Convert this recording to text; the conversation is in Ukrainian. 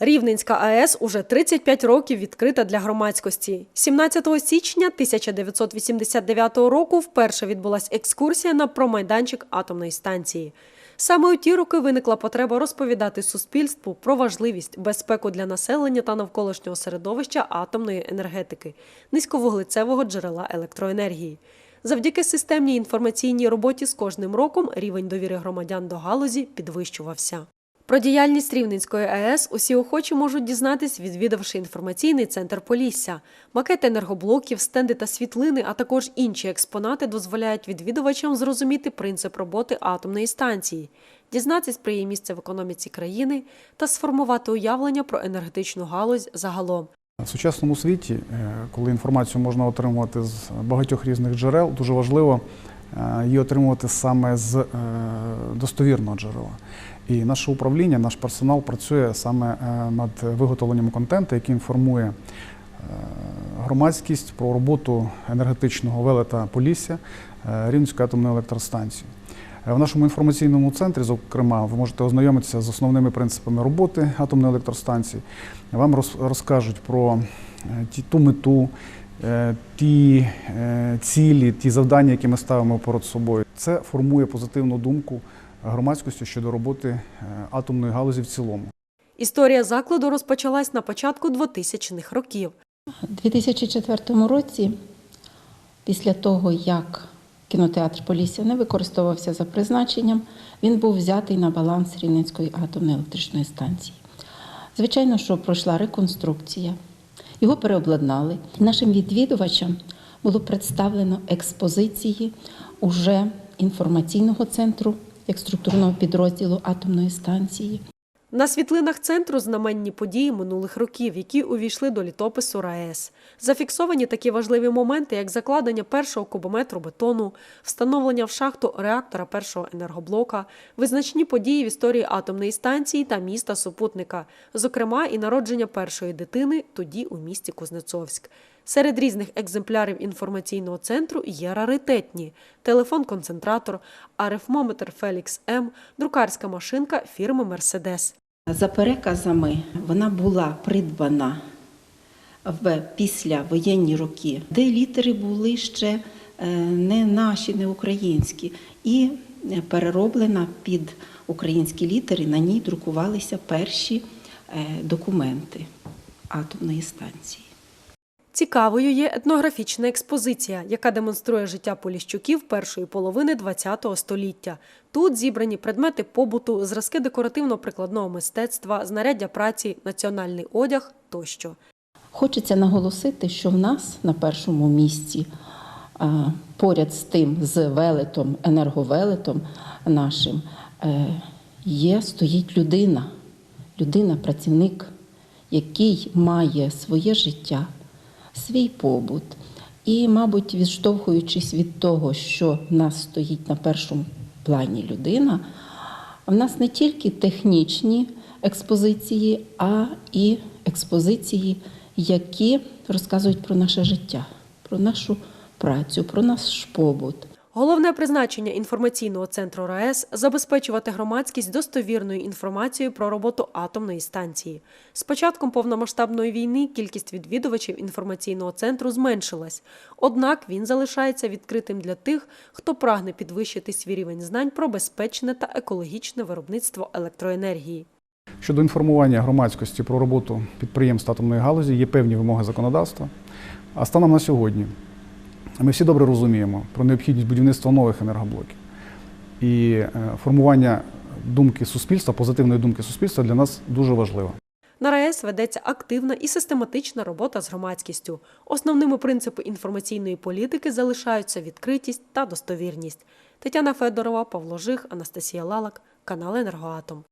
Рівненська АЕС уже 35 років відкрита для громадськості. 17 січня 1989 року вперше відбулася екскурсія на промайданчик атомної станції. Саме у ті роки виникла потреба розповідати суспільству про важливість безпеку для населення та навколишнього середовища атомної енергетики, низьковуглецевого джерела електроенергії. Завдяки системній інформаційній роботі з кожним роком рівень довіри громадян до галузі підвищувався. Про діяльність Рівненської АЕС усі охочі можуть дізнатись, відвідавши інформаційний центр Полісся. Макети енергоблоків, стенди та світлини, а також інші експонати дозволяють відвідувачам зрозуміти принцип роботи атомної станції, дізнатись про її місце в економіці країни та сформувати уявлення про енергетичну галузь загалом. В сучасному світі, е, коли інформацію можна отримувати з багатьох різних джерел, дуже важливо е, її отримувати саме з е, достовірного джерела. І наше управління, наш персонал працює саме е, над виготовленням контенту, який інформує е, громадськість про роботу енергетичного велета Полісся е, Рівненської атомної електростанції. В нашому інформаційному центрі, зокрема, ви можете ознайомитися з основними принципами роботи атомної електростанції. Вам розкажуть про ту мету, ті цілі, ті завдання, які ми ставимо перед собою. Це формує позитивну думку громадськості щодо роботи е, атомної галузі в цілому. Історія закладу розпочалась на початку 2000-х років. У 2004 році, після того, як кінотеатр Полісся не використовувався за призначенням, він був взятий на баланс Рівненської атомної електричної станції. Звичайно, що пройшла реконструкція, його переобладнали. Нашим відвідувачам було представлено експозиції уже інформаційного центру як структурного підрозділу атомної станції. На світлинах центру знаменні події минулих років, які увійшли до літопису РаЕС. Зафіксовані такі важливі моменти, як закладення першого кубометру бетону, встановлення в шахту реактора першого енергоблока, визначні події в історії атомної станції та міста супутника, зокрема і народження першої дитини тоді у місті Кузнецовськ. Серед різних екземплярів інформаційного центру є раритетні: телефон-концентратор, арифмометр Фелікс М, друкарська машинка фірми Мерседес. За переказами вона була придбана в післявоєнні роки, де літери були ще е, не наші, не українські, і перероблена під українські літери. На ній друкувалися перші е, документи атомної станції. Цікавою є етнографічна експозиція, яка демонструє життя поліщуків першої половини ХХ століття. Тут зібрані предмети побуту, зразки декоративно-прикладного мистецтва, знаряддя праці, національний одяг тощо. Хочеться наголосити, що в нас на першому місці, поряд з тим, з велетом, енерговелетом нашим, е, є, стоїть людина, людина, працівник, який має своє життя, свій побут. І, мабуть, відштовхуючись від того, що в нас стоїть на першому плані людина, в нас не тільки технічні експозиції, а і експозиції, які розказують про наше життя, про нашу працю, про наш побут. Головне призначення інформаційного центру РаЕС забезпечувати громадськість достовірною інформацією про роботу атомної станції. З початком повномасштабної війни кількість відвідувачів інформаційного центру зменшилась. Однак він залишається відкритим для тих, хто прагне підвищити свій рівень знань про безпечне та екологічне виробництво електроенергії. Щодо інформування громадськості про роботу підприємств атомної галузі є певні вимоги законодавства. А станом на сьогодні ми всі добре розуміємо про необхідність будівництва нових енергоблоків. І е, формування думки суспільства, позитивної думки суспільства для нас дуже важливо. На РаЕС ведеться активна і систематична робота з громадськістю. Основними принципи інформаційної політики залишаються відкритість та достовірність. Тетяна Федорова, Павло Жих, Анастасія Лалак, канал Енергоатом.